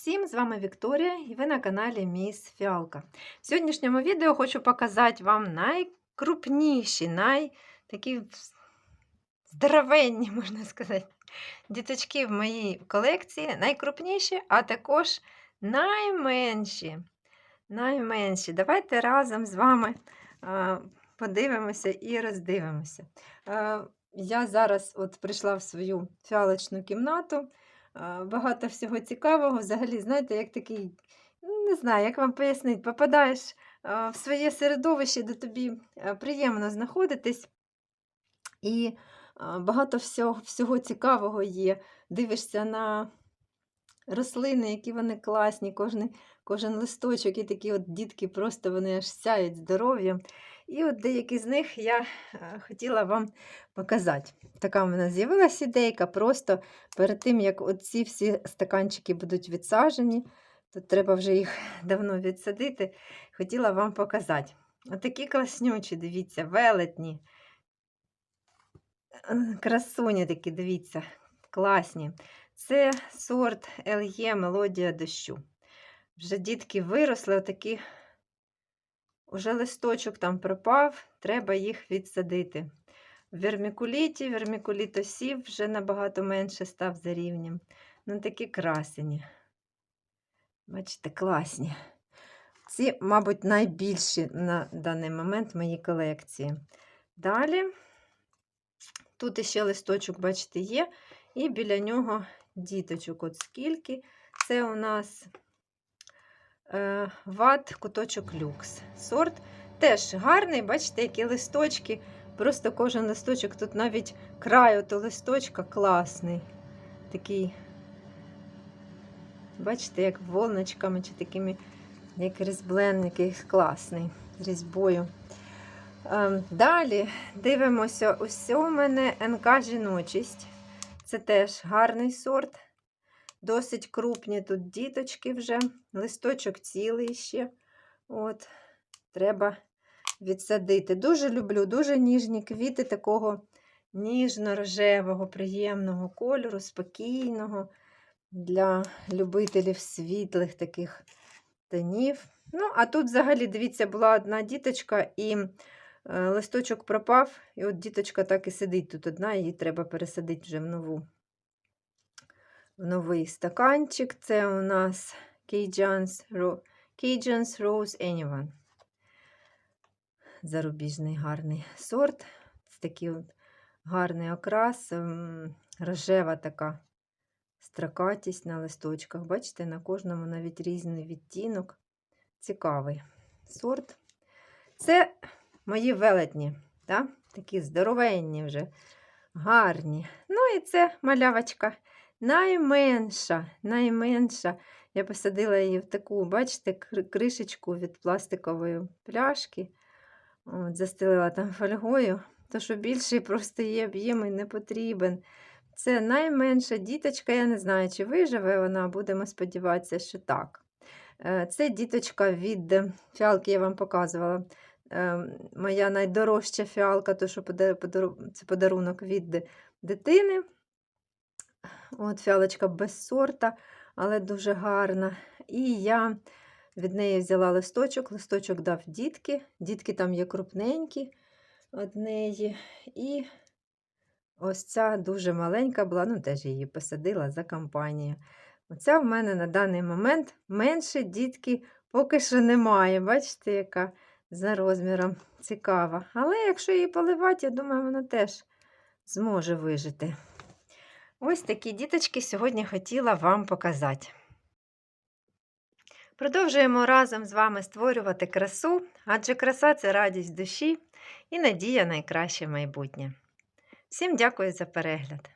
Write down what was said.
всім! З вами Вікторія і ви на каналі Міс Фіалка. В сьогоднішньому відео хочу показати вам найкрупніші, най такі здоровенні, можна сказати, діточки в моїй колекції. Найкрупніші, а також найменші. Найменші. Давайте разом з вами подивимося і роздивимося. Я зараз от прийшла в свою фіалочну кімнату. Багато всього цікавого. Взагалі, знаєте, як такий, ну, не знаю, як вам пояснити, попадаєш в своє середовище, де тобі приємно знаходитись. І багато всього, всього цікавого є. Дивишся на рослини, які вони класні, кожен, кожен листочок, і такі от дітки просто вони аж сяють здоров'ям. І от деякі з них я е, хотіла вам показати. Така в мене з'явилася ідейка. Просто перед тим, як ці всі стаканчики будуть відсаджені, тут треба вже їх давно відсадити, хотіла вам показати. Отакі класнючі, дивіться, велетні. Е, Красуні такі, дивіться, класні. Це сорт LE Мелодія дощу. Вже дітки виросли, отакі, уже листочок там пропав, треба їх відсадити. В вермікуліті, вермікуліт осів вже набагато менше став за рівнем. Ну, такі красені. Бачите, класні. Ці, мабуть, найбільші на даний момент в моїй колекції. Далі, тут іще листочок, бачите, є, і біля нього діточок. От скільки. Це у нас ват куточок люкс. Сорт теж гарний, бачите, які листочки. Просто кожен листочок, тут навіть край ото листочка класний. Такий, бачите, як волночками чи такими, як різблен, класний різьбою. Ем, Далі дивимося, ось у мене НК жіночість. Це теж гарний сорт. Досить крупні тут діточки вже, листочок цілий ще. От, Треба відсадити. Дуже люблю, дуже ніжні квіти такого ніжно-рожевого, приємного кольору, спокійного для любителів світлих таких тонів. Ну, а тут взагалі, дивіться, була одна діточка, і е, листочок пропав, і от діточка так і сидить тут одна, її треба пересадити вже в нову. Новий стаканчик. Це у нас Cajuns, Cajuns Rose Anyone. Зарубіжний гарний сорт. Це такий от гарний окрас, рожева така строкатість на листочках. Бачите, на кожному навіть різний відтінок. Цікавий сорт. Це мої велетні, да? такі здоровенні вже, гарні. Ну і це малявочка. Найменша, найменша. Я посадила її в таку, бачите, кришечку від пластикової пляшки. От, Застелила там фольгою, то що більший просто її об'єм і не потрібен. Це найменша діточка, я не знаю, чи виживе вона, будемо сподіватися, що так. Е, це діточка від фіалки, я вам показувала. Е, моя найдорожча фіалка, то що це подарунок від дитини. От Фіалочка без сорта, але дуже гарна. І я від неї взяла листочок, листочок дав дітки. Дітки там є крупненькі від неї. І ось ця дуже маленька була, ну теж її посадила за компанію. Оця в мене на даний момент менше дітки поки що немає. Бачите, яка за розміром цікава. Але якщо її поливати, я думаю, вона теж зможе вижити. Ось такі діточки сьогодні хотіла вам показати. Продовжуємо разом з вами створювати красу, адже краса це радість душі і надія на найкраще майбутнє. Всім дякую за перегляд!